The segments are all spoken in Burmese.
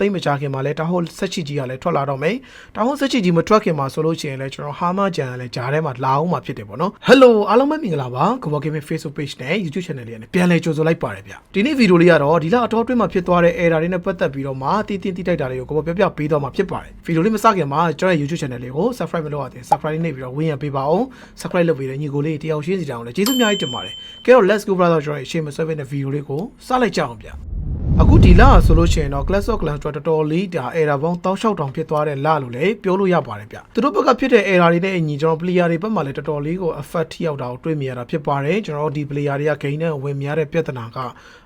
သိမ့်မကြခင်မှာလဲတာဟိုဆက်ချီကြီးကလည်းထွက်လာတော့မယ်တာဟိုဆက်ချီကြီးမထွက်ခင်မှာဆိုလို့ရှိရင်လဲကျွန်တော်ဟာမဂျန်ကလည်းဂျားထဲမှာလာအောင်မှာဖြစ်တယ်ပေါ့နော်ဟယ်လိုအားလုံးပဲမင်္ဂလာပါကဘောဂိမ်း Facebook page နဲ့ YouTube channel လေးနဲ့ပြန်လည်ကြိုဆိုလိုက်ပါတယ်ဗျဒီနေ့ဗီဒီယိုလေးကတော့ဒီလအတော်အတွင်းမှာဖြစ်သွားတဲ့ error တွေနဲ့ပတ်သက်ပြီးတော့မှတည်တည်တိတိုက်တာတွေကိုကဘောပြောပြပေးတော့မှာဖြစ်ပါတယ်ဗီဒီယိုလေးမစခင်မှာကျွန်တော်ရဲ့ YouTube channel လေးကို subscribe မလုပ်ရသေး subscribe လေးနှိပ်ပြီးတော့ဝင်ရပေးပါအောင် subscribe လုပ်ပေးတဲ့ညီကိုလေးတယောက်ရှင်းစီတောင်းလဲကျေးဇူးအများကြီးတင်ပါတယ်ကဲတော့ let's go brother ကျွန်တော်ရဲ့ရှေ့မဆွဲပေးတဲ့ဗီဒီယိုလေးကိုစလိုက်ကြအောင်ဗျ အခုဒီလဆိုလို့ရှိရင်တော့ Clash of Clans တော်တော်လေးဒါ error ပေါင်း16တောင်ဖြစ်သွားတဲ့လလို့လည်းပြောလို့ရပါတယ်ဗျသူတို့ဘက်ကဖြစ်တဲ့ error တွေနဲ့အညီကျွန်တော် player တွေဘက်မှာလည်းတော်တော်လေးကို effect ထိရောက်တာကိုတွေ့မြင်ရတာဖြစ်ပါတယ်ကျွန်တော်ဒီ player တွေက gain နဲ့ဝင်များတဲ့ပြဿနာက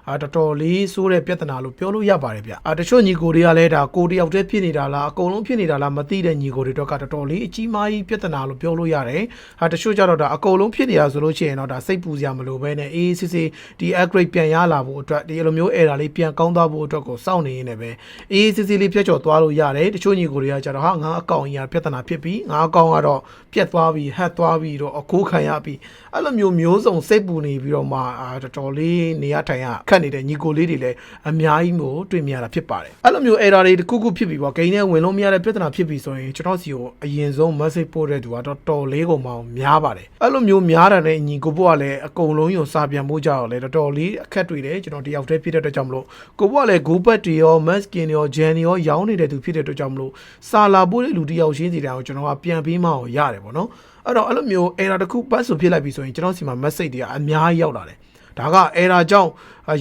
အာတော်တော်လေးဆိုးတဲ့ပြဿနာလို့ပြောလို့ရပါတယ်ဗျအာတချို့ညီကိုတွေကလည်းဒါကိုတယောက်တည်းဖြစ်နေတာလားအကုန်လုံးဖြစ်နေတာလားမသိတဲ့ညီကိုတွေတော့ကတော်တော်လေးအကြီးမားကြီးပြဿနာလို့ပြောလို့ရတယ်အာတချို့ကြတော့ဒါအကုန်လုံးဖြစ်နေတာဆိုလို့ရှိရင်တော့ဒါစိတ်ပူစရာမလိုပဲနဲ့အေးအေးဆေးဆေးဒီ upgrade ပြန်ရလာဖို့အတွက်ဒီလိုမျိုး error လေးပြန်ကောင်းသွားဖို့အတွက်ကိုစောင့်နေရင်းနဲ့ပဲအေးအေးဆေးဆေးလေးဖြတ်ကျော်သွားလို့ရတယ်တချို့ညီကိုတွေကကြတော့ဟာငါအကောင့်ကြီးကပြဿနာဖြစ်ပြီးငါအကောင့်ကတော့ပြတ်သွားပြီးဟက်သွားပြီးတော့အခိုးခံရပြီးအဲ့လိုမျိုးမျိုးစုံစိတ်ပူနေပြီးတော့မှအာတော်တော်လေးနေရထိုင်ရခတ်နေတဲ့ညီကိုလေးတွေလည်းအများကြီးမျိုးတွေ့မြင်ရတာဖြစ်ပါတယ်အဲ့လိုမျိုး error တွေတစ်ခုခုဖြစ်ပြီးပေါ့ဂိမ်းထဲဝင်လို့မရတဲ့ပြဿနာဖြစ်ပြီးဆိုရင်ကျွန်တော်စီကိုအရင်ဆုံး message ပို့တဲ့သူကတော့တော်လေးကုန်မှများပါတယ်အဲ့လိုမျိုးများတာနဲ့ညီကိုဘို့ကလည်းအကုန်လုံးယူစာပြန်ဖို့ကြတော့လေတော်တော်လေးအခက်တွေ့တယ်ကျွန်တော်တယောက်တည်းဖြစ်တဲ့အတွက်ကြောင့်မလို့ကိုဘို့ကလည်း go back တွေရော mask skin တွေရော gen တွေရောရောင်းနေတဲ့သူဖြစ်တဲ့အတွက်ကြောင့်မလို့စာလာပို့တဲ့လူတယောက်ရှင်းစီတိုင်ကိုကျွန်တော်ကပြန်ပေးမအောင်ရတယ်ပေါ့နော်အဲ့တော့အဲ့လိုမျိုး error တစ်ခုပတ်ဆိုဖြစ်လိုက်ပြီဆိုရင်ကျွန်တော်စီမှာ message တွေကအများကြီးရောက်လာတယ်ဒါက error ကြောင့်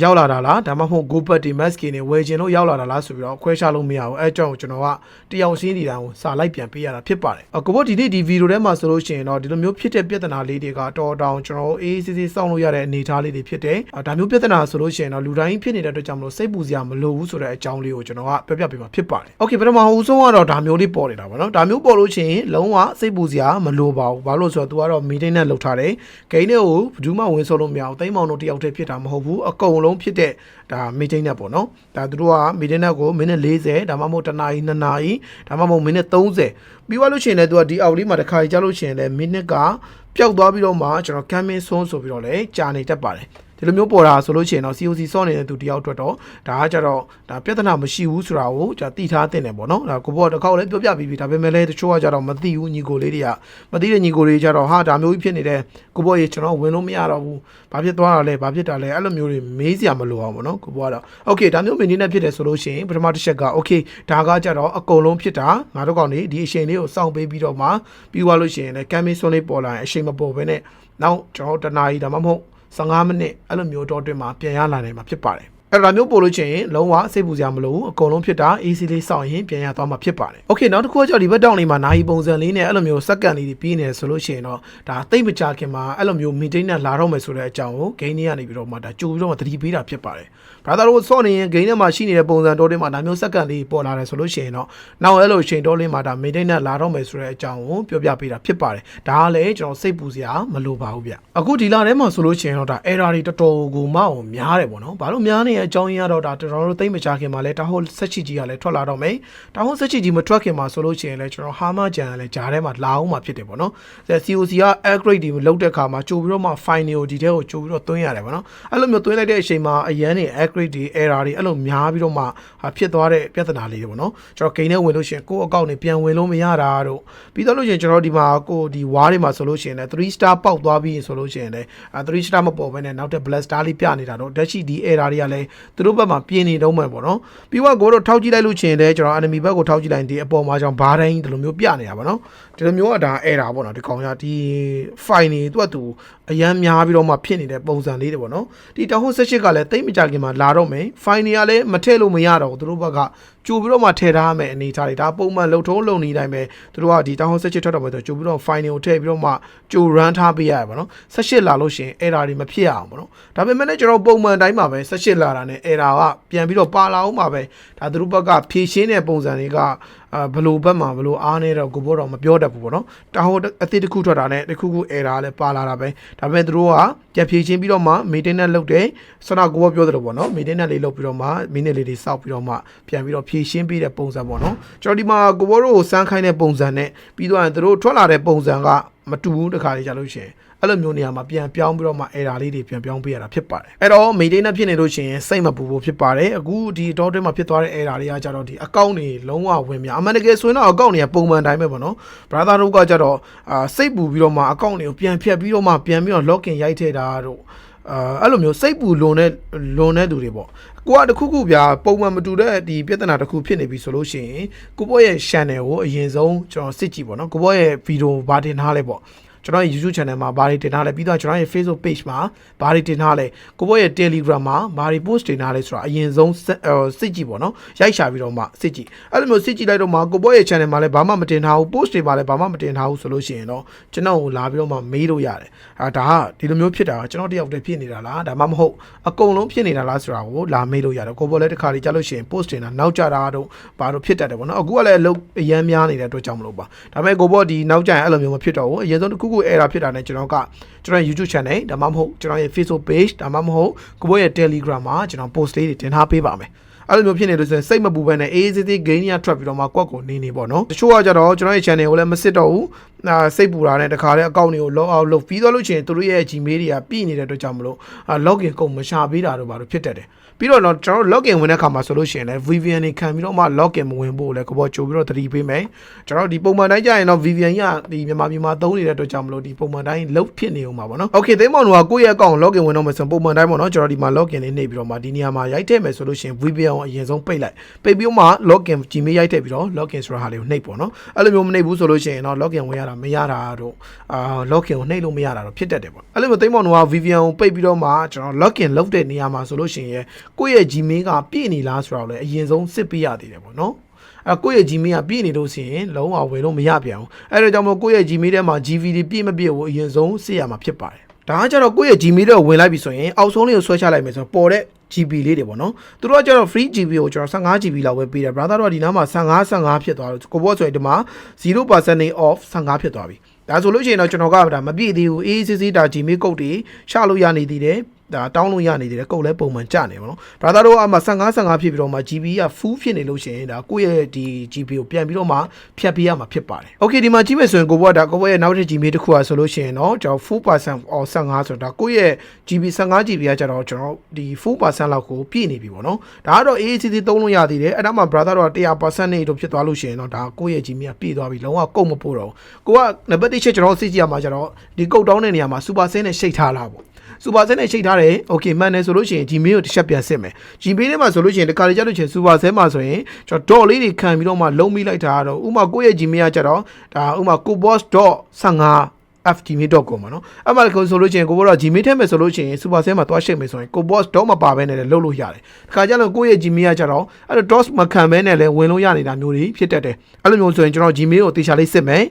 ရောက်လာတာလားဒါမှမဟုတ် go back တွေ mask skin တွေဝယ်ခြင်းလို့ရောက်လာတာလားဆိုပြီးတော့ခွဲခြားလို့မရဘူးအဲအကြောင်းကိုကျွန်တော်ကတယောက်ရှင်းစီတိုင်ကိုစာလိုက်ပြန်ပေးရတာဖြစ်ပါတယ်အကိုဘဒီနေ့ဒီဗီဒီယိုထဲမှာဆိုလို့ရှိရင်တော့ဒီလိုမျိုးဖြစ်တဲ့ပြဿနာလေးတွေကတော်တောင်ကျွန်တော်အေးအေးဆေးဆေးစောင့်လို့ရတဲ့အနေအထားလေးတွေဖြစ်တယ်ဒါမျိုးပြဿနာဆိုလို့ရှိရင်တော့လူတိုင်းဖြစ်နေတဲ့အတွက်ကြောင့်မလို့စိတ်ပူစရာမလိုဘူးဆိုတဲ့အကြောင်းလေးကိုကျွန်တော်ကပြောပြပေးမှာဖြစ်ပါတယ်โอเคပထမဦးဆုံးကတော့ဒါမျိုးလေးပေါ်နေတာပါနော်ဒါမျိုးပေါ်လို့ရှိရင်လုံးဝစိတ်ပူစရာမလိုပါဘူးဘာလို့ဆိုတော့ तू ကတော့ meeting နဲ့လုပ်ထားတယ်ဂိမ်းတွေကိုဘယ်သူမှဝင်ဆိုလို့မရဘူးတိမ့်မောင်တို့တယောက်တည်းဖြစ်တာမဟုတ်ဘူးအကုန် လုံးဖြစ်တဲ့ဒါ meeting နဲ့ပေါ့နော်ဒါသူတို့က meeting နဲ့ကိုမိနစ်40ဒါမှမဟုတ်တစ်နာရီ2နာရီဒါမှမဟုတ်မိနစ်30ပြီးသွားလို့ရှိရင်လည်း तू ကဒီအောက်လေးမှာတစ်ခါကြာလို့ရှိရင်လည်းမိနစ်ကပျောက်သွားပြီးတော့မှကျွန်တော် coming soon ဆိုပြီးတော့လည်းကြာနေတတ်ပါတယ် ဒီလိုမျိုးပေါ်တာဆိုလို့ရှိရင်တော့ COC စော့နေတဲ့သူတယောက်အတွက်တော့ဒါကကြတော့ဒါပြဿနာမရှိဘူးဆိုတာကိုကြာသိထားတင်တယ်ပေါ့နော်ဒါကိုဘောတစ်ခေါက်လည်းပြောပြပြီးပြီဒါပေမဲ့လည်းတချို့ကကြတော့မသိဘူးညီကိုလေးတွေကမသိတဲ့ညီကိုတွေကြတော့ဟာဒါမျိုးကြီးဖြစ်နေတယ်ကိုဘောရေကျွန်တော်ဝင်လို့မရတော့ဘူးဘာဖြစ်သွားတာလဲဘာဖြစ်တာလဲအဲ့လိုမျိုးတွေမေးစရာမလိုအောင်ပေါ့နော်ကိုဘောကတော့ Okay ဒါမျိုးမင်းနေတဲ့ဖြစ်တယ်ဆိုလို့ရှိရင်ပထမတစ်ချက်က Okay ဒါကကြတော့အကုန်လုံးဖြစ်တာငါတို့ကောင်နေဒီအချိန်လေးကိုစောင့်ပေးပြီးတော့မှပြီးသွားလို့ရှိရင်လည်းကမ်မင်းစွန်းလေးပေါ်လာရင်အချိန်မပေါ်ဘဲနဲ့နောက်ကျွန်တော်တနားကြီးဒါမှမဟုတ် 15မိနစ်အဲ့လိုမျိုးတော့တွင်မှာပြန်ရလာနိုင်မှာဖြစ်ပါတယ် အဲ့ဒါမျိုးပို့လို့ချင်ရင်လုံးဝစိတ်ပူစရာမလိုဘူးအကုန်လုံးဖြစ်တာ easy လေးစောင့်ရင်ပြန်ရသွားမှာဖြစ်ပါတယ်။ Okay နောက်တစ်ခုကကြောင့်ဒီဘက်တောင်လေးမှာနာယီပုံစံလေးနဲ့အဲ့လိုမျိုးစက္ကန့်လေးတွေပြီးနေဆိုလို့ရှိရင်တော့ဒါသိမ့်မကြခင်မှာအဲ့လိုမျိုး maintain နဲ့လာတော့မယ်ဆိုတဲ့အကြောင်းကို gain တွေကနေပြီးတော့မှဒါကြိုပြီးတော့မှသတိပေးတာဖြစ်ပါတယ်။ brother တို့စော့နေရင် gain ထဲမှာရှိနေတဲ့ပုံစံတော်တွေမှာဒါမျိုးစက္ကန့်လေးပေါ်လာတယ်ဆိုလို့ရှိရင်တော့နောက်အဲ့လိုချိန်တော်လေးမှာဒါ maintain နဲ့လာတော့မယ်ဆိုတဲ့အကြောင်းကိုပြောပြပေးတာဖြစ်ပါတယ်။ဒါကလည်းကျွန်တော်စိတ်ပူစရာမလိုပါဘူးဗျ။အခုဒီလထဲမှာဆိုလို့ရှိရင်တော့ဒါ error တွေတော်တော်ကိုမှအောင်များတယ်ပေါ့နော်။ဘာလို့များနေတဲ့အကြောင်းရင်းကတော့ဒါကျွန်တော်တို့သိမကြခင်မှာလဲတာဟိုဆက်ချီကြီးကလည်းထွက်လာတော့မယ်။တာဟိုဆက်ချီကြီးမထွက်ခင်မှာဆိုလို့ရှိရင်လဲကျွန်တော်ဟာမဂျန်ကလည်းဂျားထဲမှာလာအောင်မှာဖြစ်တယ်ပေါ့နော်။ COC က upgrade တွေလောက်တဲ့ခါမှာကြိုပြီးတော့မှ fine တွေကိုဒီထဲကိုကြိုပြီးတော့သွင်းရတယ်ပေါ့နော်။အဲ့လိုမျိုးသွင်းလိုက်တဲ့အချိန်မှာအရန်တွေ upgrade တွေ error တွေအဲ့လိုများပြီးတော့မှဖြစ်သွားတဲ့ပြဿနာလေးတွေပေါ့နော်။ကျွန်တော်ဂိမ်းထဲဝင်လို့ရှိရင်ကိုယ့်အကောင့်တွေပြန်ဝင်လို့မရတာတို့ပြီးတော့လို့ရှိရင်ကျွန်တော်ဒီမှာကိုဒီဝါးတွေမှာဆိုလို့ရှိရင်လည်း3 star ပေါက်သွားပြီးဆိုလို့ရှိရင်လည်း3 star မပေါ်ဘဲနဲ့နောက်ထပ် black star လေးပြနေတာတော့တက်ရှိဒီ error တွေကလည်းသူတို့ဘက်မှာပြင်းနေတော့မှပေါ့နော်ပြီးတော့ကိုတို့ထောက်ကြည့်လိုက်လို့ရှိရင်လည်းကျွန်တော် enemy ဘက်ကိုထောက်ကြည့်လိုက်ဒီအပေါ်မှာကြောင့်ဘာတိုင်းဒီလိုမျိုးပြနေတာပေါ့နော် ဒီလိုမျိုးကဒါ error ပေါ့နော်ဒီကောင်ကဒီ file တွေသူ့အတူအရန်များပြီးတော့မှဖြစ်နေတဲ့ပုံစံလေးတွေပေါ့နော်ဒီတဟို18ကလည်းတိတ်မကြခင်မှာလာတော့မယ် file တွေကလည်းမထည့်လို့မရတော့ဘူးသူတို့ဘက်ကကြိုပြီးတော့မှထည့်ထားမယ်အနေထားတွေဒါပုံမှန်လုံထုံးလုံနေတိုင်းပဲသူတို့ကဒီတောင်းဆက်ချစ်ထွက်တော့မယ်ဆိုကြိုပြီးတော့ file တွေကိုထည့်ပြီးတော့မှကြို run ထားပေးရတယ်ပေါ့နော်18လာလို့ရှိရင် error တွေမဖြစ်အောင်ပေါ့နော်ဒါပေမဲ့လည်းကျွန်တော်ပုံမှန်တိုင်းမှာပဲ18လာတာနဲ့ error ကပြန်ပြီးတော့ပါလာအောင်မှာပဲဒါသူတို့ဘက်ကဖြည့်ရှင်းတဲ့ပုံစံတွေကအာဘလို့ဘက်မှာဘလို့အားနေတော့ကိုဘောတော့မပြောတတ်ဘူးပေါ့နော်တာဟိုအသစ်တစ်ခုထွက်တာနဲ့တစ်ခုခု error လည်းပါလာတာပဲဒါပေမဲ့သူတို့ကကြဖြည့်ချင်းပြီးတော့မှ maintenance လုပ်တယ်ဆနာကိုဘောပြောသလိုပေါ့နော် maintenance လေးလုပ်ပြီးတော့မှ minute လေးတွေစောက်ပြီးတော့မှပြန်ပြီးတော့ဖြည့်ရှင်းပေးတဲ့ပုံစံပေါ့နော်ကျွန်တော်ဒီမှာကိုဘောတို့ကိုစမ်းခိုင်းတဲ့ပုံစံနဲ့ပြီးတော့သူတို့ထွက်လာတဲ့ပုံစံကမတူဘူးတခါလေးကြာလို့ရှိရင် အဲ့လိုမျိုးနေရာမှာပြန်ပြောင်းပြီးတော့မှ error လေးတွေပြန်ပြောင်းပေးရတာဖြစ်ပါတယ်အဲ့တော့ maintainer ဖြစ်နေလို့ရှိရင်စိတ်မပူဖို့ဖြစ်ပါတယ်အခုဒီ dot တွင်းမှာဖြစ်သွားတဲ့ error တွေကကြတော့ဒီ account တွေလုံးဝဝင်များအမှန်တကယ်ဆိုရင်တော့ account တွေကပုံမှန်တိုင်းပဲပေါ့နော် brother တို့ကကြတော့အာစိတ်ပူပြီးတော့မှ account တွေကိုပြန်ဖြတ်ပြီးတော့မှပြန်ပြီးတော့ login ရိုက်ထည့်တာတို့အာအဲ့လိုမျိုးစိတ်ပူလွန်တဲ့လွန်တဲ့သူတွေပေါ့ကိုကတခုခုဗျာပုံမှန်မတူတဲ့ဒီပြဿနာတစ်ခုဖြစ်နေပြီဆိုလို့ရှိရင်ကိုဘောရဲ့ channel ကိုအရင်ဆုံးကျွန်တော်စစ်ကြည့်ပေါ့နော်ကိုဘောရဲ့ video ဘာတင်ထားလဲပေါ့ ကျွန်တော်ရဲ့ YouTube channel မှာဘာတွေတင်ထားလဲပြီးတော့ကျွန်တော်ရဲ့ Facebook page မှာဘာတွေတင်ထားလဲကိုဘောရဲ့ Telegram မှာဘာတွေ post တင်ထားလဲဆိုတာအရင်ဆုံးစစ်အော်စစ်ကြည့်ပေါ့နော်ရိုက်ရှာပြီးတော့မှစစ်ကြည့်အဲ့လိုမျိုးစစ်ကြည့်လိုက်တော့မှကိုဘောရဲ့ channel မှာလည်းဘာမှမတင်ထားဘူး post တွေမှာလည်းဘာမှမတင်ထားဘူးဆိုလို့ရှိရင်တော့ကျွန်တော်ကိုလာပြီးတော့မှမေးလို့ရတယ်အာဒါကဒီလိုမျိုးဖြစ်တာကကျွန်တော်တယောက်တည်းဖြစ်နေတာလားဒါမှမဟုတ်အကုန်လုံးဖြစ်နေတာလားဆိုတာကိုလာမေးလို့ရတယ်ကိုဘောလည်းတစ်ခါလေးကြားလို့ရှိရင် post တင်တာနောက်ကျတာတော့ဘာလို့ဖြစ်တတ်တယ်ပေါ့နော်အခုကလည်းအလုပ်အရန်များနေတဲ့အတွက်ကြောင့်မလို့ပါဒါပေမဲ့ကိုဘောဒီနောက်ကျရင်အဲ့လိုမျိုးမဖြစ်တော့ဘူးအရင်ဆုံးတစ်ခုခု error ဖြစ်တာနဲ့ကျွန်တော်ကကျွန်တော်ရဲ့ YouTube channel ဒါမှမဟုတ်ကျွန်တော်ရဲ့ Facebook page ဒါမှမဟုတ်ကိုဘောရဲ့ Telegram မှာကျွန်တော် post လေးတွေတင်ထားပေးပါမယ်အဲ့လိုမျိုးဖြစ်နေလို့ဆိုရင်စိတ်မပူဘဲနဲ့အေးအေးဆေးဆေး gain ရထွက်ပြီးတော့မှကွက်ကိုနေနေပေါ့နော်တချို့ကကြတော့ကျွန်တော်ရဲ့ channel ကိုလည်းမစစ်တော့ဘူးအာစိတ်ပူတာနဲ့တခါတည်းအကောင့်တွေကို log out လုပ်ပြီးတော့လို့ချင်းသူတို့ရဲ့ Gmail တွေကပြည့်နေတဲ့အတွက်ကြောင့်မလို့အာ login ကုန်မရှာပေးတာတို့ဘာလို့ဖြစ်တတ်တယ်ပြီးတော့တော့ကျွန်တော်တို့ login ဝင်တဲ့အခါမှာဆိုလို့ရှိရင်လည်း VPN တွေခံပြီးတော့မှ login မဝင်ဖို့လည်းကဘောကြိုပြီးတော့သတိပေးမယ်ကျွန်တော်တို့ဒီပုံမှန်တိုင်းကြရင်တော့ VPN ကဒီမြန်မာပြည်မှာသုံးနေတဲ့အတွက်ကြောင့်မလို့ဒီပုံမှန်တိုင်းလုတ်ဖြစ်နေအောင်ပါဗောနော် Okay သိမ်းမောင်တို့ကကိုယ့်ရဲ့အကောင့် login ဝင်တော့မယ်ဆိုရင်ပုံမှန်တိုင်းပေါ့နော်ကျွန်တော်ဒီမှာ login လေးနှိပ်ပြီးတော့မှဒီနေရာမှာရိုက်ထည့်မယ်ဆိုလို့ရှိရင် VPN ကိုအရင်ဆုံးပိတ်လိုက်ပိတ်ပြီးတော့မှ login Gmail ရိုက်ထည့်ပြီးတော့ login ဆိုတာဟာလေးကိုနှိပ်ပေါ့နော်အဲ့လိုမျိုးမနှိပ်ဘူးဆိုလို့ရှိရင်တော့ login ဝင်ရတာမရတာတော့အာ login ကိုနှိပ်လို့မရတာတော့ဖြစ်တတ်တယ်ပေါ့အဲ့လိုမျိုးသိမ်းမောင်တို့က VPN ကိုပိတ်ပြီးတော့မှကျွန်တော် login လုပ်တဲ့နေရာမှာဆိုလို့ရှိရင်ကိုယ့်ရဲ့ Gmail ကပြည့်နေလားဆိုတော့လည်းအရင်ဆုံးစစ်ပေးရသေးတယ်ပေါ့နော်အဲကိုယ့်ရဲ့ Gmail ကပြည့်နေလို့ရှိရင်လုံးဝဝင်လို့မရပြန်ဘူးအဲ့ဒါကြောင့်မို့ကိုယ့်ရဲ့ Gmail ထဲမှာ GVD ပြည့်မပြည့်ကိုအရင်ဆုံးစစ်ရမှာဖြစ်ပါတယ်ဒါကကြတော့ကိုယ့်ရဲ့ Gmail တော့ဝင်လိုက်ပြီဆိုရင်အောက်ဆုံးလေးကိုဆွဲချလိုက်မယ်ဆိုတော့ပေါ်တဲ့ GB လေးတွေပေါ့နော်သူတို့ကကျတော့ free GB ကိုကျွန်တော် 15 GB လောက်ပဲပေးတယ် brother တော့ဒီနားမှာ15 15ဖြစ်သွားတော့ကိုဘောဆိုရင်ဒီမှာ0% off 15ဖြစ်သွားပြီဒါဆိုလို့ရှိရင်တော့ကျွန်တော်ကဒါမပြည့်သေးဘူးအေးစစ်စစ်ဒါ Gmail ကုတ်တွေရှာလို့ရနေသေးတယ် ဒါတောင်းလို့ရနေသေးတယ်ကုတ်လည်းပုံမှန်ကျနေပါတော့ brother တို့ကမှ15 15ဖြစ်ပြီးတော့မှ GB က full ဖြစ်နေလို့ရှိရင်ဒါကိုယ့်ရဲ့ဒီ GB ကိုပြန်ပြီးတော့မှဖြတ်ပေးရမှာဖြစ်ပါတယ် okay ဒီမှာကြည့်မယ်ဆိုရင်ကိုဘောကဒါကိုဘောရဲ့နောက်ထပ် GB တစ်ခုอ่ะဆိုလို့ရှိရင်တော့ကျွန်တော်4% or 15ဆိုတော့ဒါကိုယ့်ရဲ့ GB 15 GB ကကျတော့ကျွန်တော်ဒီ4%လောက်ကိုပြည့်နေပြီပေါ့နော်ဒါကတော့ AACC သုံးလို့ရသေးတယ်အဲ့ဒါမှ brother တို့က100%နေလို့ဖြစ်သွားလို့ရှိရင်တော့ဒါကိုယ့်ရဲ့ GB ကပြည့်သွားပြီလုံးဝကုန်မပို့တော့ဘူးကိုကနံပါတ်1ချက်ကျွန်တော်စစ်ကြည့်ရမှာကျတော့ဒီကုတ်တောင်းတဲ့နေရာမှာ super cell နဲ့ရှိတ်ထားလားပေါ့ စူပါဆဲနဲ့ရှိတ်ထားတယ်โอเคမှန်တယ်ဆိုလို့ရှိရင် Gmail ကိုတစ်ချက်ပြန်စစ်မယ် Gmail ထဲမှာဆိုလို့ရှိရင်တခါလေကြာလို့ရှိရင်စူပါဆဲမှာဆိုရင်ကျွန်တော် dot လေးတွေခံပြီးတော့မှလုံးမိလိုက်တာကတော့ဥမာကိုယ့်ရဲ့ Gmail ကကြတော့ဒါဥမာ coboss.15 fgmail.com ပါနော်အဲ့မှာကိုဆိုလို့ချင်းကိုဘောတော့ gmail ထဲမှာဆိုလို့ချင်း super cell မှာတွားရှိတ်မယ်ဆိုရင် coboss တော့မပါဘဲနဲ့လည်းလုပ်လို့ရတယ်တခါကျတော့ကိုယ့်ရဲ့ gmail ကကြတော့အဲ့တော့ dos မခံဘဲနဲ့လည်းဝင်လို့ရနေတာမျိုးတွေဖြစ်တတ်တယ်အဲ့လိုမျိုးဆိုရင်ကျွန်တော် gmail ကိုတေချာလေးစစ်မယ်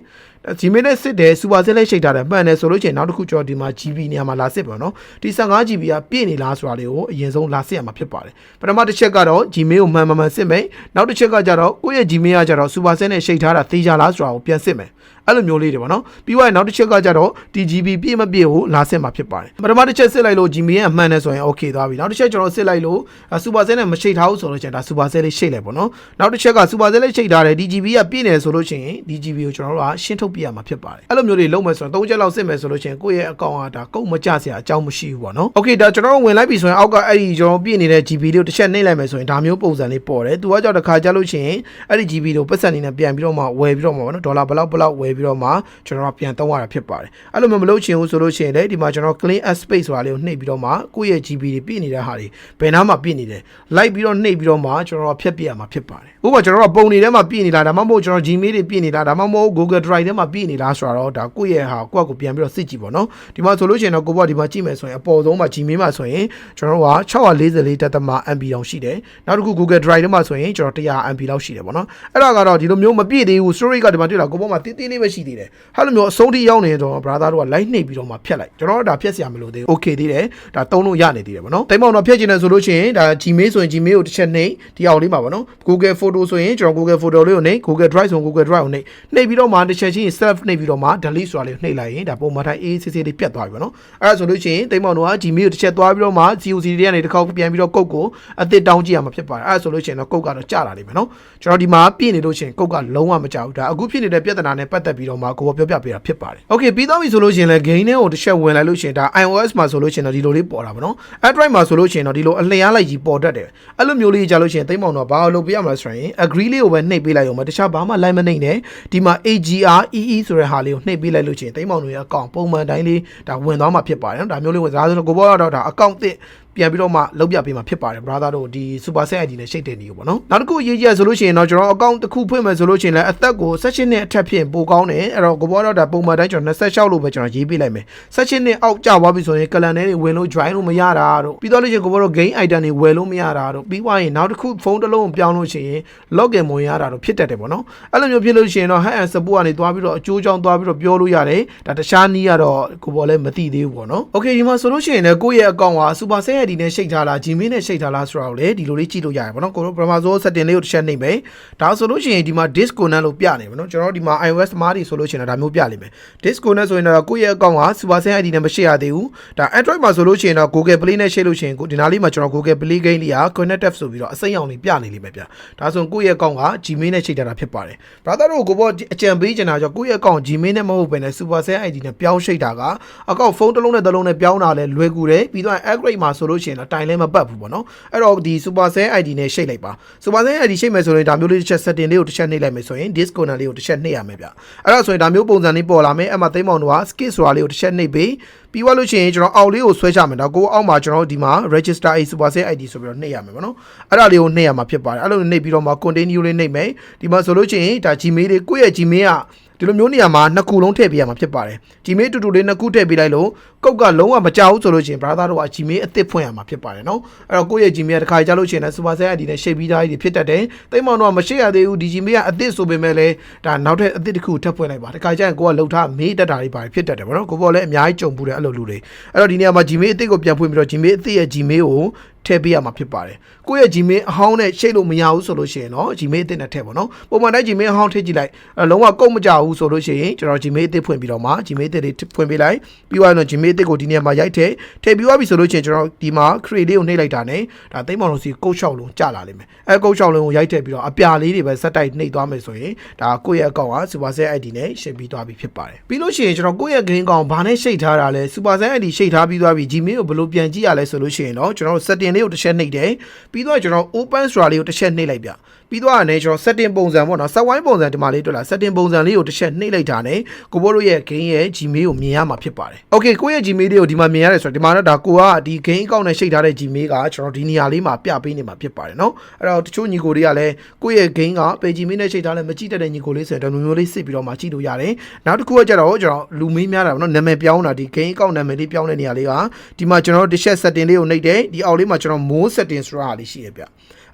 Gmail နဲ့စစ်တယ် super cell နဲ့ရှိတ်ထားတယ်မှန်တယ်ဆိုလို့ချင်းနောက်တစ်ခုကျွန်တော်ဒီမှာ GB နေရာမှာလာစစ်ပါနော်ဒီ 15 GB ကပြည့်နေလားဆိုတာလေးကိုအရင်ဆုံးလာစစ်ရမှာဖြစ်ပါတယ်ပထမတစ်ချက်ကတော့ Gmail ကိုမှန်မှန်မှန်စစ်မယ်နောက်တစ်ချက်ကကြတော့ကိုယ့်ရဲ့ Gmail ကကြတော့ super cell နဲ့ရှိတ်ထားတာသိကြလားဆိုတာကိုပြန်စစ်မယ်အဲ့လိုမျိုးလေးတွေပေါ့နော်ပြီးသွားရင်နောက်တစ်ချက်ကကြတော့ DGB ပြည့်မပြည့်ကိုလာစစ်မှာဖြစ်ပါတယ်ပထမတစ်ချက်စစ်လိုက်လို့ Gmail ကမှန်တယ်ဆိုရင် okay သွားပြီနောက်တစ်ချက်ကျွန်တော်စစ်လိုက်လို့ super cell နဲ့မရှိထားဘူးဆိုလို့ချင်းဒါ super cell လေးရှိတ်လိုက်ပေါ့နော်နောက်တစ်ချက်က super cell လေးရှိတ်ထားတယ် DGB ကပြည့်နေတယ်ဆိုလို့ချင်း DGB ကိုကျွန်တော်တို့ကရှင်းထုတ်ပြရမှာဖြစ်ပါတယ်အဲ့လိုမျိုးတွေလုံးမယ်ဆိုတော့၃ချက်လောက်စစ်မယ်ဆိုလို့ချင်းကိုယ့်ရဲ့အကောင့်ကဒါကုန်မကြစရာအကြောင်းမရှိဘူးပေါ့နော် okay ဒါကျွန်တော်တို့ဝင်လိုက်ပြီဆိုရင်အောက်ကအဲ့ဒီကျွန်တော်ပြည့်နေတဲ့ GB လေးကိုတစ်ချက်နှိပ်လိုက်မယ်ဆိုရင်ဒါမျိုးပုံစံလေးပေါ်တယ်သူကကြောက်တစ်ခါကြလို့ချင်းအဲ့ဒီ GB ကိုပတ်စံနေနဲ့ပြန်ပြီးတော့မှဝယ်ပြီးတော့မှပေါ့နော်ဒေါ်လာဘလောက်ဘလောက်ဝယ်ပြီးတော့မှကျွန်တော်တို့ပြန်သုံးရတာဖြစ်ပါတယ်အဲ့လိုမျိုးမလုပ်ချင်ဘူးဆိုလို့ရှိရင်လေဒီမှာကျွန်တော် clean as space ဆိုတာလေးကိုနှိပ်ပြီးတော့မှကိုယ့်ရဲ့ GB တွေပြည့်နေတဲ့ဟာတွေဘယ်နားမှာပြည့်နေတယ်လိုက်ပြီးတော့နှိပ်ပြီးတော့မှကျွန်တော်တို့ဖြတ်ပြရမှာဖြစ်ပါတယ်ဥပမာကျွန်တော်တို့ပုံနေထဲမှာပြည့်နေလားဒါမှမဟုတ်ကျွန်တော် Gmail တွေပြည့်နေလားဒါမှမဟုတ် Google Drive ထဲမှာပြည့်နေလားဆိုတော့ဒါကိုယ့်ရဲ့ဟာကိုယ့်ကိုပြန်ပြီးတော့စစ်ကြည့်ပေါ့နော်ဒီမှာဆိုလို့ရှိရင်တော့ကိုယ့်ဘဒီမှာကြည့်မယ်ဆိုရင်အပေါ်ဆုံးမှာ Gmail မှာဆိုရင်ကျွန်တော်တို့က644တက်သမ MB တောင်ရှိတယ်နောက်တစ်ခု Google Drive ထဲမှာဆိုရင်ကျွန်တော်100 MB လောက်ရှိတယ်ပေါ့နော်အဲ့ဒါကတော့ဒီလိုမျိုးမပြည့်သေးဘူး storage ကဒီမှာတွေ့လားကိုယ့်ဘောမှာတင်းတင်းလေးပဲရှိသေးတယ်ဟာလိုမျိုးအဆုံးထိရောက်နေတော့ brother တို့က light နှိပ်ပြီးတော့မှဖြတ်လိုက်ကျွန်တော်တို့ဒါဖြတ်စရာမလိုသေးဘူး okay သေးတယ်ဒါသုံးလို့ရနေသေးတယ်ပေါ့နော်တိမ်မောင်တော့ဖြတ်ချင်တယ်ဆိုလို့ရှိရင်ဒါ Gmail ဆိုရင် Gmail ကိုတစ်ချက်နှိပ်ဒီအောင်လေးမှာပေါ့နော် Google Photo photo ဆိုရင်ကျွန်တော် Google photo လေးကိုနှိပ် Google Drive ဆို Google Drive ကိုနှိပ်နှိပ်ပြီးတော့မှတစ်ချက်ချင်း self နှိပ်ပြီးတော့မှ delete ဆိုတာလေးကိုနှိပ်လိုက်ရင်ဒါပုံမှန်တိုင်းအေးဆေးဆေးလေးပြတ်သွားပြီပေါ့နော်အဲ့ဒါဆိုလို့ရှိရင်တိမ်မောင်တို့က Gmail ကိုတစ်ချက်သွားပြီးတော့မှ COC တွေကနေတစ်ခေါက်ပြန်ပြီးတော့ကုတ်ကိုအသစ်တောင်းကြည့်ရမှာဖြစ်ပါတယ်အဲ့ဒါဆိုလို့ရှိရင်တော့ကုတ်ကတော့ကြာလာလိမ့်မယ်နော်ကျွန်တော်ဒီမှာပြည့်နေလို့ရှိရင်ကုတ်ကလုံးဝမကြောက်ဘူးဒါအခုဖြစ်နေတဲ့ပြဿနာနဲ့ပတ်သက်ပြီးတော့မှကိုယ်ပြောပြပေးတာဖြစ်ပါတယ် Okay ပြီးသွားပြီဆိုလို့ရှိရင်လည်း gain ထဲကိုတစ်ချက်ဝင်လိုက်လို့ရှိရင်ဒါ iOS မှာဆိုလို့ရှိရင်တော့ဒီလိုလေးပေါ်တာပေါ့နော် Android မှာဆိုလို့ရှိရင်တော့ဒီလိုအလျင်အားလိုက်ကြီးပေါ်တတ်တယ်အဲ့လိုမျိုးလေးကြာလို့ရှိရင်သိမ့်မောင်တော့ဘာလို့ပြရမလဲဆိုရင် agree လေးကိုပဲနှိပ်ပေးလိုက်ရုံပဲတခြားဘာမှလိုက်မနှိပ်နဲ့ဒီမှာ AGR EE ဆိုတဲ့ဟာလေးကိုနှိပ်ပေးလိုက်လို့ရှိရင်သိမ့်မောင်တို့ရဲ့အကောင့်ပုံမှန်တိုင်းလေးဒါဝင်သွားမှာဖြစ်ပါတယ်နော်ဒါမျိုးလေးဝင်စားဆိုတော့ကိုဘောကတော့ဒါအကောင့်သစ် ပြန်ပြီးတော့မှလုပ်ပြပေးမှာဖြစ်ပါတယ် brother တို့ဒီ super set ID နဲ့ရှိတ်တဲ့နေကိုပေါ့နော်နောက်တစ်ခုအရေးကြီးရဆိုလို့ရှိရင်တော့ကျွန်တော်အကောင့်တစ်ခုဖွင့်မယ်ဆိုလို့ရှိရင်လည်းအသက်ကို16နှစ်အထက်ဖြစ်ပိုကောင်းတယ်အဲ့တော့ကိုဘောတော့ဒါပုံမှန်တိုင်းကျွန်တော်26လို့ပဲကျွန်တော်ရေးပေးလိုက်မယ်16နှစ်အောက်ကျသွားပြီဆိုရင်ကလန်ထဲတွေဝင်လို့ join လို့မရတာတို့ပြီးတော့လို့ရှိရင်ကိုဘောတော့ game item တွေဝယ်လို့မရတာတို့ပြီးသွားရင်နောက်တစ်ခုဖုန်းတစ်လုံးကိုပြောင်းလို့ရှိရင် login ဝင်ရတာတို့ဖြစ်တတ်တယ်ပေါ့နော်အဲ့လိုမျိုးဖြစ်လို့ရှိရင်တော့ hack and support ကနေသွားပြီးတော့အကျိုးကြောင့်သွားပြီးတော့ပြောလို့ရတယ်ဒါတခြားနည်းကတော့ကိုဘောလည်းမသိသေးဘူးပေါ့နော် okay ဒီမှာဆိုလို့ရှိရင်လည်းကိုယ့်ရဲ့အကောင့်က super set ID နဲ့ရှိတ်ထားလား Gmail နဲ့ရှိတ်ထားလားဆိုတာကိုလည်းဒီလိုလေးကြည့်လို့ရတယ်ပေါ့နော်ကိုတို့ပထမဆုံး setting လေးကိုတစ်ချက်နှိပ်မယ်ဒါဆိုလို့ရှိရင်ဒီမှာ disconnect လို့ပြနေပါနော်ကျွန်တော်တို့ဒီမှာ iOS မားတွေဆိုလို့ရှိရင်တော့ဒါမျိုးပြလိမ့်မယ် disconnect ဆိုရင်တော့ကိုယ့်ရဲ့အကောင့်က super set ID နဲ့မရှိရသေးဘူးဒါ Android မှာဆိုလို့ရှိရင်တော့ Google Play နဲ့ရှိလို့ရှိရင်ဒီနားလေးမှာကျွန်တော် Google Play game လေးက connected ဆိုပြီးတော့အစိမ်းရောင်လေးပြနေလိမ့်မယ်ဗျဒါဆိုကိုယ့်ရဲ့အကောင့်က Gmail နဲ့ရှိတ်ထားတာဖြစ်ပါတယ် brother တို့ကိုဘောအကြံပေးချင်တာကြောင့်ကိုယ့်ရဲ့အကောင့် Gmail နဲ့မဟုတ်ဘဲနဲ့ super set ID နဲ့ပြောင်းရှိတ်တာကအကောင့်ဖုန်းတစ်လုံးနဲ့တစ်လုံးနဲ့ပြောင်းတာလဲလွယ်ကူတယ်ပြီးတော့ upgrade မှာဆိုလို့ရှိရင်တော့တိုင်လဲမပတ်ဘူးပေါ့နော်အဲ့တော့ဒီ super set ID နဲ့ရှိတ်လိုက်ပါ super set ID ရှိတ်မယ်ဆိုရင်ဒါမျိုးလေးတစ်ချက် setting လေးကိုတစ်ချက်နှိပ်လိုက်မယ်ဆိုရင် disconnect လေးကိုတစ်ချက်နှိပ်ရမယ်ဗျအဲ့တော့ဆိုရင်ဒါမျိုးပုံစံလေးပေါ်လာမယ်အဲ့မှာသိမ်းမောင်တို့က skip ဆိုတာလေးကိုတစ်ချက်နှိပ်ပြီးပြီးသွားလို့ရှိရင်ကျွန်တော်အောက်လေးကိုဆွဲချမယ်ဒါကိုအောက်မှာကျွန်တော်ဒီမှာ register a super set ID ဆိုပြီးတော့နှိပ်ရမယ်ပေါ့နော်အဲ့ဒါလေးကိုနှိပ်ရမှာဖြစ်ပါတယ်အဲ့လိုနှိပ်ပြီးတော့မှ continue လေးနှိပ်မယ်ဒီမှာဆိုလို့ရှိရင်ဒါ Gmail လေးကိုယ့်ရဲ့ Gmail က ဒီလိုမျိုးနေရာမှာနှစ်ခုလုံးထည့်ပေးရမှာဖြစ်ပါတယ်။ Gmail တူတူလေးနှစ်ခုထည့်ပေးလိုက်လို့ကုတ်ကလုံးဝမကြောက်ဘူးဆိုလို့ရှိရင် brother တို့က Gmail အသစ်ဖွင့်ရမှာဖြစ်ပါတယ်နော်။အဲ့တော့ကိုယ့်ရဲ့ Gmail တစ်ခါကြာလို့ရှိရင်လည်း super set ID နဲ့ shape ပြီးသားကြီးဖြစ်တတ်တယ်။တိတ်မောင်တော့မရှိရသေးဘူးဒီ Gmail ကအသစ်ဆိုပေမဲ့လည်းဒါနောက်ထပ်အသစ်တစ်ခုထပ်ဖွင့်လိုက်ပါ။တစ်ခါကြာရင်ကိုကလှုပ်ထားမေးတတ်တာတွေပါဖြစ်တတ်တယ်ဗောနော်။ကိုပေါ်လည်းအများကြီးကြုံဘူးတယ်အဲ့လိုလူတွေ။အဲ့တော့ဒီနေရာမှာ Gmail အသစ်ကိုပြန်ဖွင့်ပြီးတော့ Gmail အသစ်ရဲ့ Gmail ကိုထည့်ပေးရမှာဖြစ်ပါတယ်။ကိုယ့်ရဲ့ Gmail အဟောင်းနဲ့ရှိတ်လို့မရဘူးဆိုလို့ရှိရင်တော့ Gmail အသစ်နဲ့ထည့်ပါတော့။ပုံမှန်တိုင်း Gmail အဟောင်းထည့်ကြည့်လိုက်အဲလုံးဝကုန်မကြဘူးဆိုလို့ရှိရင်ကျွန်တော် Gmail အသစ်ဖွင့်ပြီးတော့မှ Gmail အသစ်လေးဖွင့်ပေးလိုက်ပြီးသွားရင်တော့ Gmail အသစ်ကိုဒီနေရာမှာရိုက်ထည့်ထည့်ပြီးသွားပြီဆိုလို့ရှိရင်ကျွန်တော်ဒီမှာ create လေးကိုနှိပ်လိုက်တာ ਨੇ ဒါသိမ်းမောင်လို့စီကုတ်လျှောက်လုံးကျလာလိမ့်မယ်။အဲကုတ်လျှောက်လုံးကိုရိုက်ထည့်ပြီးတော့အပြာလေးတွေပဲစက်တိုက်နှိပ်သွားမယ်ဆိုရင်ဒါကိုယ့်ရဲ့အကောင့်က Superset ID နဲ့ရှင်းပြီးသွားပြီဖြစ်ပါတယ်။ပြီးလို့ရှိရင်ကျွန်တော်ကိုယ့်ရဲ့ green ကောင်ဘာနဲ့ရှိတ်ထားတာလဲ Superset ID ရှိတ်ထားပြီးသွားပြီ Gmail ကိုဘယ်လိုပြန်ကြည့်ရလဲဆိုလို့ရှိရင်တော့ကျွန်တော် setting လေးကိုတစ်ချက်နှိပ်တယ်ပြီးတော့ကျွန်တော် open ဆိုတာလေးကိုတစ်ချက်နှိပ်လိုက်ပြ ပြီးတော့အနေကျွန်တော် setting ပုံစံပေါ့နော် set wine ပုံစံဒီမှာလေးတွေ့လား setting ပုံစံလေးကိုတစ်ချက်နှိပ်လိုက်တာ ਨੇ ကိုဘိုးတို့ရဲ့ game ရဲ့ Gmail ကိုမြင်ရမှာဖြစ်ပါတယ် Okay ကိုယ့်ရဲ့ Gmail လေးကိုဒီမှာမြင်ရတယ်ဆိုတော့ဒီမှာတော့ဒါကိုကဒီ game account နဲ့ရှိတ်ထားတဲ့ Gmail ကကျွန်တော်ဒီနေရာလေးမှာပြပေးနေမှာဖြစ်ပါတယ်နော်အဲ့တော့တချို့ညီကိုတွေကလည်းကိုယ့်ရဲ့ game ကပေ Gmail နဲ့ရှိတ်ထားလဲမကြည့်တတ်တဲ့ညီကိုလေးဆိုရင်တော့မျိုးလေးစစ်ပြီးတော့မှကြည့်လို့ရတယ်နောက်တစ်ခုကကြတော့ကျွန်တော်လူမင်းများတာပေါ့နော်နာမည်ပြောင်းတာဒီ game account နာမည်လေးပြောင်းတဲ့နေရာလေးကဒီမှာကျွန်တော်တစ်ချက် setting လေးကိုနှိပ်တယ်ဒီအောက်လေးမှာကျွန်တော် more setting ဆိုတာလေးရှိရပြ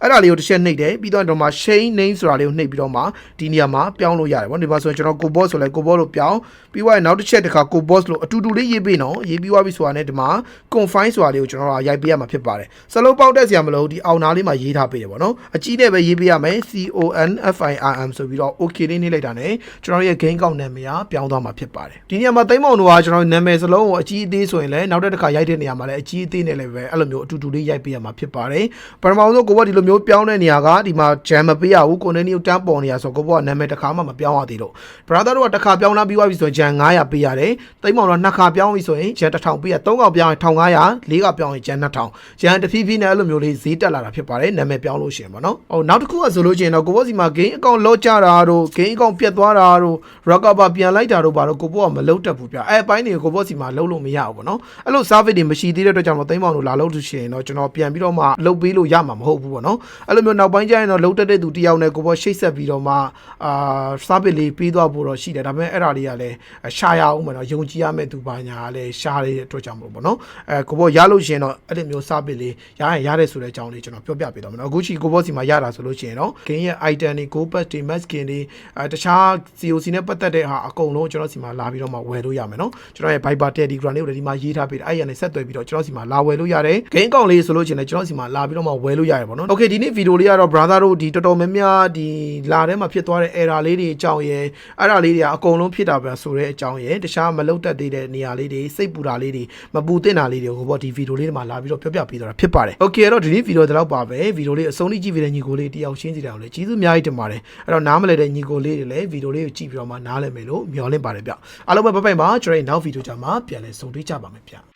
အဲ့ဒါလေးကိုတစ်ချက်နှိပ်တယ်ပြီးတော့တော့မှ chain name ဆိုတာလေးကိုနှိပ်ပြီးတော့မှဒီနေရာမှာပြောင်းလို့ရတယ်ပေါ့ဒီမှာဆိုရင်ကျွန်တော် cobot ဆိုလဲ cobot လို့ပြောင်းပြီးတော့နောက်တစ်ချက်တစ်ခါ cobot လို့အတူတူလေးရေးပေးနော်ရေးပြီးသွားပြီဆိုတာနဲ့ဒီမှာ confine ဆိုတာလေးကိုကျွန်တော်ကရိုက်ပေးရမှာဖြစ်ပါတယ်စလုံးပေါက်တက်စရာမလိုဒီအောင်နာလေးမှာရေးထားပေးတယ်ပေါ့နော်အကြီးနဲ့ပဲရေးပေးရမယ် C O N F I R M ဆိုပြီးတော့ okay လေးနှိပ်လိုက်တာ ਨੇ ကျွန်တော်ရဲ့ game ကောက်နာမည်ကပြောင်းသွားမှာဖြစ်ပါတယ်ဒီနေရာမှာသိမ်းမောင်တို့ကကျွန်တော်နာမည်စလုံးကိုအကြီးအသေးဆိုရင်လည်းနောက်တစ်ခါရိုက်တဲ့နေရာမှာလည်းအကြီးအသေးနဲ့လည်းပဲအဲ့လိုမျိုးအတူတူလေးရိုက်ပေးရမှာဖြစ်ပါတယ်ပထမဆုံးကိုဘဒီလိုမျိုးပြောင်းတဲ့နေရာကဒီမှာ jam မပေးရဘူး continue တန်းပေါ်နေရဆိုကိုဘကနာမည်တစ်ခါမှမပြောင်းရသေးလို့ brother တို့ကတစ်ခါပြောင်းလာပြီးသွားပြီဆိုရင် jam 900ပေးရတယ်သိမ်းမောင်တော့နှစ်ခါပြောင်းပြီဆိုရင် jam 1000ပေးရသုံးခေါက်ပြောင်းရင်1500လေးကပြောင်းရင် jam 2000 jam တဖြည်းဖြည်းနဲ့အဲ့လိုမျိုးလေးဈေးတက်လာတာဖြစ်ပါတယ်နာမည်ပြောင်းလို့ရှိရင်ပေါ့နော်ဟိုနောက်တစ်ခုကဆိုလို့ရှိရင်တော့ကိုဘစီမှာ game account လော့ကြတာတို့ game account ပြတ်သွားတာတို့ recover ပြန်လိုက်တာတို့ဘာလို့ကိုဘောကမလုပ်တတ်ဘူးဗျအဲအပိုင်းတွေကိုကိုဘောစီမှာလုပ်လို့မရဘူးပေါ့နော်အဲ့လို service တွေမရှိသေးတဲ့အတွက်ကြောင့်တော့သိမ်းမောင်တို့လာလို့ရှိရင်တော့ကျွန်တော်ပြန်ပြီးတော့မှလုပ်ပေးလို့ရမှာမဟုတ်ဘူးပေါ့နော်အဲ့လိုမျိုးနောက်ပိုင်းကျရင်တော့လုံးတက်တဲ့သူတယောက်နဲ့ကိုဘောရှိတ်ဆက်ပြီးတော့မှအာ service လေးပေးသွားဖို့တော့ရှိတယ်ဒါပေမဲ့အဲ့ဒါလေးကလည်းရှားရအောင်ပေါ့နော်ယုံကြည်ရမယ့်သူပါညာကလည်းရှားရတဲ့အတွက်ကြောင့်မလို့ပေါ့နော်အဲကိုဘောရလို့ရှိရင်တော့အဲ့ဒီမျိုး service လေးရရင်ရတဲ့ဆိုတဲ့အကြောင်းလေးကျွန်တော်ပြောပြပေးတော့မယ်နော်အခုချီကိုဘောစီမှာရတာဆိုလို့ရှိရင်တော့ game ရဲ့ item တွေ go pass တွေ mask skin တွေအဲတခြား COC နဲ့ပတ်သက်တဲ့ဟာအကုန်လုံးကျွန်တော်စီမှာလာပြီးတော့မှဝယ်လို့ရမယ်နော်ကျွန်တော်ရဲ့ Viber Telegram လေးကိုလည်းဒီမှာရေးထားပေးတယ်အဲ့ရနေဆက်သွယ်ပြီးတော့ကျွန်တော်စီမှာလာဝယ်လို့ရတယ် game account လေးဆိုလို့ရှိရင်လည်းကျွန်တော်စီမှာလာပြီးတော့မှဝယ်လို့ရတယ်ပေါ့နော် Okay Okay ဒီနေ့ဗီဒီယိုလေးကတော့ brother တို့ဒီတော်တော်များများဒီလာထဲမှာဖြစ်သွားတဲ့ error လေးတွေအကြောင်းရယ်အဲ့ဒါလေးတွေကအကုန်လုံးဖြစ်တာပဲဆိုတဲ့အကြောင်းရယ်တခြားမလုတ်တက်သေးတဲ့နေရာလေးတွေစိတ်ပူတာလေးတွေမပူသင့်တာလေးတွေကိုပေါ့ဒီဗီဒီယိုလေးတွေမှာလာပြီးတော့ပြောပြပေးတော့တာဖြစ်ပါတယ် Okay အဲ့တော့ဒီနေ့ဗီဒီယိုဒီလောက်ပါပဲဗီဒီယိုလေးအဆုံးထိကြည့်ပြီးတဲ့ညီကိုလေးတယောက်ရှင်းစီတယ်အောင်လေကျေးဇူးအများကြီးတင်ပါတယ်အဲ့တော့နားမလဲတဲ့ညီကိုလေးတွေလည်းဗီဒီယိုလေးကိုကြည့်ပြီးတော့မှနားလည်မယ်လို့မျှော်လင့်ပါတယ်ဗျအားလုံးပဲဘိုင်ဘိုင်ပါကျွန်တော်ရဲ့နောက်ဗီဒီယိုကြမှာပြန်လည်ဆုံတွေ့ကြပါမယ်ဗျ